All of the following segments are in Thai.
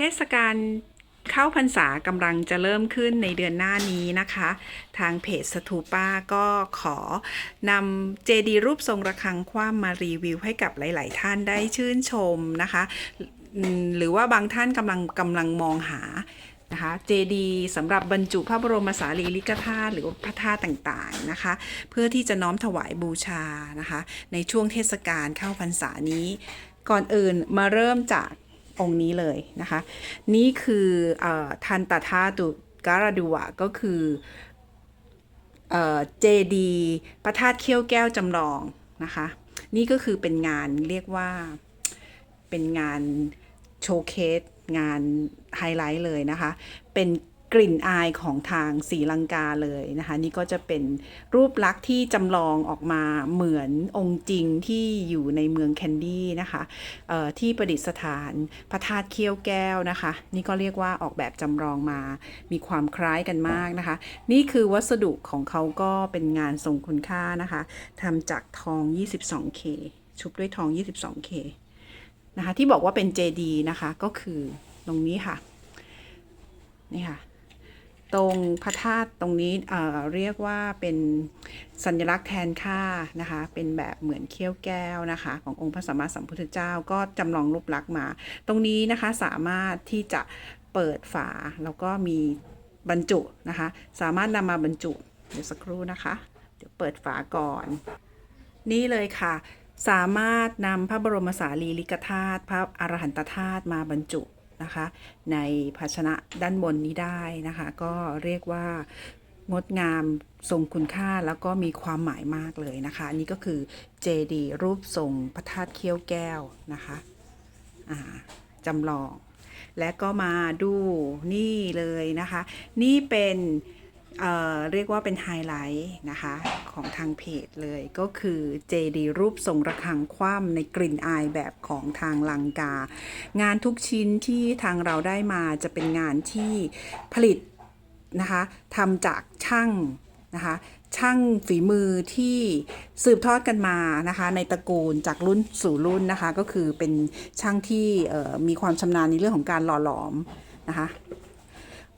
เทศกาลเข้าพรรษากำลังจะเริ่มขึ้นในเดือนหน้านี้นะคะ ทางเพจสตูป้าก็ขอนำเจดีรูปทรงระฆังคว่ำมารีวิวให้กับหลาย ๆ ท่านได้ชื่นชมนะคะ หรือว่าบางท่านกำลังกำลังมองหานะคะเจดีสำหรับบรรจุพระบรมสารีริกธาตุหรือพระธาตุต่างๆนะคะ เพื่อที่จะน้อมถวายบูชานะคะ ในช่วงเทศกาลเข้าพรรษานี้ ก่อนอื่นมาเริ่มจาก องค์นี้เลยนะคะ นี่คืออทันตธาตุการาดูวะก็คือเจดีพระธาตุเขี้ยวแก้วจำลองนะคะ นี่ก็คือเป็นงานเรียกว่าเป็นงานโชว์เคสงานไฮไลท์เลยนะคะ เป็น กลิ่นอายของทางศรีลังกาเลยนะคะ นี่ก็จะเป็นรูปลักษณ์ที่จำลองออกมาเหมือนองค์จริงที่อยู่ในเมืองแคนดี้นะคะที่ประดิษฐานพระธาตุเขี้ยวแก้วนะคะ นี่ก็เรียกว่าออกแบบจำลองมามีความคล้ายกันมากนะคะ นี่คือวัสดุของเขาก็เป็นงานทรงคุณค่านะคะทำจากทอง 22K ชุบด้วยทอง 22K นะคะที่บอกว่าเป็นเจดีนะคะก็คือตรงนี้ค่ะนี่ค่ะ ตรงพระธาตุตรงนี้เเรียกว่าเป็นสัญลักษณ์แทนค่านะคะ เป็นแบบเหมือนเขี้ยวแก้วนะคะ ขององค์พระสัมมาสัมพุทธเจ้าก็จำลองรูปลักษณ์มา ตรงนี้นะคะสามารถที่จะเปิดฝาแล้วก็มีบรรจุนะคะ สามารถนำมาบรรจุเดี๋ยวสักครู่นะคะ เดี๋ยวเปิดฝาก่อน นี่เลยค่ะ สามารถนำพระบรมสารีริกธาตุพระอรหันตธาตุมาบรรจุ นะคะ ในภาชนะด้านบนนี้ได้นะคะ ก็เรียกว่างดงามทรงคุณค่าแล้วก็มีความหมายมากเลยนะคะ อันนี้ก็คือเจดีรูปทรงพระธาตุเขี้ยวแก้วนะคะจำลอง และก็มาดูนี่เลยนะคะ นี่เป็น เเรียกว่าเป็นไฮไลท์นะคะของทางเพจเลยก็คือเจดีรูปทรงระฆังคว่ำในกลิ่นอายแบบของทางลังกา งานทุกชิ้นที่ทางเราได้มาจะเป็นงานที่ผลิตนะคะทำจากช่างนะคะช่างฝีมือที่สืบทอดกันมานะคะในตระกูลจากรุ่นสู่รุ่นนะคะก็คือเป็นช่างที่มีความชำนาญในเรื่องของการหล่อหลอมนะคะ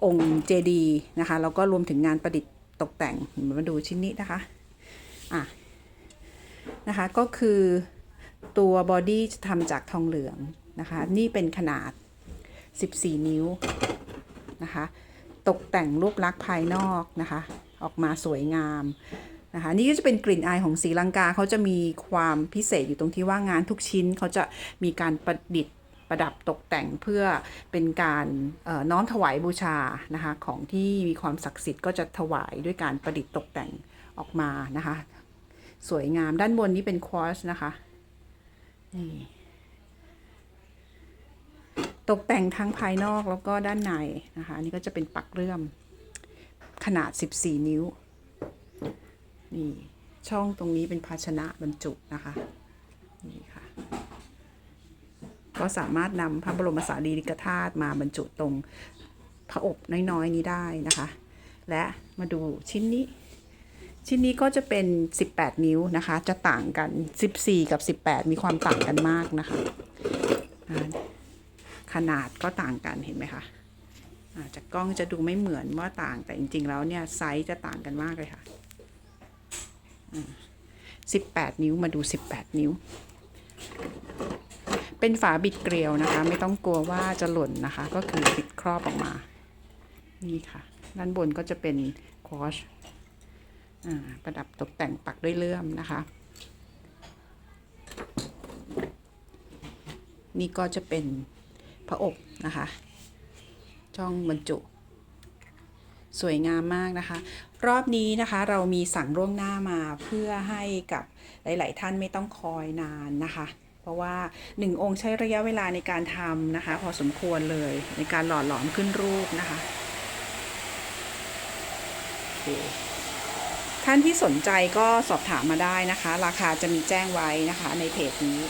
องค์เจดีนะคะแล้วก็รวมถึงงานประดิษฐ์ตกแต่งมาดูชิ้นนี้นะคะอะนะคะก็คือตัวบอดี้จะทำจากทองเหลืองนะคะนี่เป็นขนาด 14 นิ้วนะคะตกแต่งรูปลักษณ์ภายนอกนะคะออกมาสวยงามนะคะนี่ก็จะเป็นกลิ่นอายของศรีลังกาเขาจะมีความพิเศษอยู่ตรงที่ว่างานทุกชิ้นเขาจะมีการประดิษฐ์ ประดับตกแต่งเพื่อเป็นการน้อมถวายบูชานะคะของที่มีความศักดิ์สิทธิ์ก็จะถวายด้วยการประดิษฐ์ตกแต่งออกมานะคะ สวยงามด้านบนนี้เป็นควอชนะคะนี่ตกแต่งทั้งภายนอกแล้วก็ด้านในนะคะนนี้ก็จะเป็นปักเลื่อมขนาด 14 นิ้วนี่ช่องตรงนี้เป็นภาชนะบรรจุนะคะนี่ค่ะ ก็สามารถนำพระบรมสารีริกธาตุมาบรรจุตรงพระอบน้อยๆนี้ได้นะคะ และมาดูชิ้นนี้ ชิ้นนี้ก็จะเป็น 18 นิ้วนะคะ จะต่างกัน 14 กับ 18 มีความต่างกันมากนะคะ ขนาดก็ต่างกันเห็นไหมคะจากกล้องจะดูไม่เหมือนว่าต่างแต่จริงๆแล้วเนี่ยไซส์จะต่างกันมากเลยค่ะ18 นิ้วมาดู 18 นิ้ว เป็นฝาบิดเกลียวนะคะ ไม่ต้องกลัวว่าจะหล่นนะคะ ก็คือปิดครอบออกมา นี่ค่ะด้านบนก็จะเป็นควอชอประดับตกแต่งปักด้วยเลื่อมนะคะ นี่ก็จะเป็นพระอบนะคะ ช่องบรรจุ สวยงามมากนะคะ รอบนี้นะคะเรามีสั่งร่วงหน้ามาเพื่อให้กับหลาย ๆ ท่านไม่ต้องคอยนานนะคะ ราะว่าหนึ่งองค์ใช้ระยะเวลาในการทำนะคะ พอสมควรเลยในการหล่อหลอมขึ้นรูปนะคะท่านที่สนใจก็สอบถามมาได้นะคะ ราคาจะมีแจ้งไว้นะคะในเพจนี้